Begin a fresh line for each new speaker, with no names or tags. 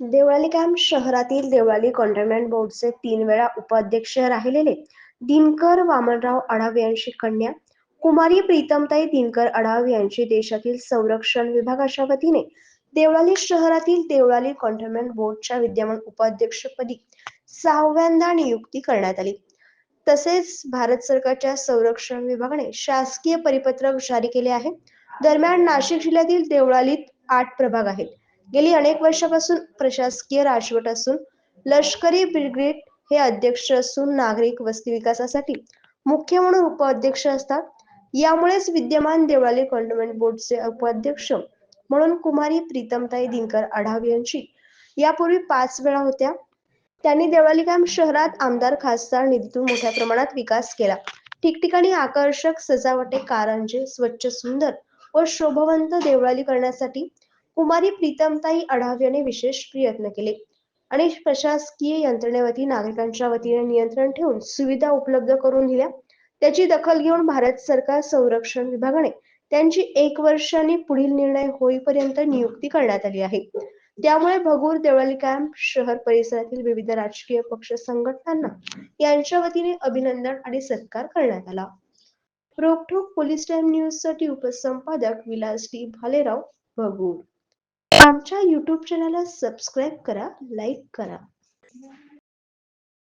Deolali camp शहरातील देवळाली कॉन्टोन्मेंट बोर्डचे तीन वेळा उपाध्यक्ष राहिलेले दिनकर वामनराव आढाव यांची कन्या कुमारी प्रीतमताई दिनकर आढाव यांची देशातील संरक्षण विभागाच्या वतीने देवळाली शहरातील देवळाली कॉन्टोन्मेंट बोर्डच्या विद्यमान उपाध्यक्षपदी सहाव्यांदा नियुक्ती करण्यात आली. तसेच भारत सरकारच्या संरक्षण विभागाने शासकीय परिपत्रक जारी केले आहे. दरम्यान नाशिक जिल्ह्यातील देवळालीत आठ प्रभाग आहेत. गेली अनेक वर्षापासून प्रशासकीय राजवट असून लष्करी ब्रिगेड हे अध्यक्ष असून नागरिक वस्ती विकासासाठी मुख्य म्हणून उपाध्यक्ष असतात. यामुळेच विद्यमान देवळाली कॉन्टोन्मेंट बोर्डचे उपाध्यक्ष म्हणून कुमारी प्रीतमताई दिनकर आढाव यांची यापूर्वी पाच वेळा होत्या. त्यांनी देवळाली काम शहरात आमदार खासदार निधीतून मोठ्या प्रमाणात विकास केला. ठिकठिकाणी आकर्षक सजावटे कारंजे स्वच्छ सुंदर व शोभवंत देवळाली करण्यासाठी कुमारी प्रीतमताई आढाव यांनी विशेष प्रयत्न केले. आणि प्रशासकीय यंत्रणेवरती नागरिकांच्या वतीने नियंत्रण ठेवून सुविधा उपलब्ध करून दिल्या. त्याची दखल घेऊन भारत सरकार संरक्षण विभागाने त्यांची एक वर्षाने पुढील निर्णय होईपर्यंत नियुक्ती करण्यात आली आहे. त्यामुळे भगूर देवळाली कॅम्प शहर परिसरातील विविध राजकीय पक्ष संघटनांना यांच्या वतीने अभिनंदन आणि सत्कार करण्यात आला. रोखोक पोलीस टाइम न्यूजसाठी उपसंपादक विलास टी भालेराव भगूर. आमच्या यूट्यूब चॅनलला सबस्क्राईब करा लाईक करा.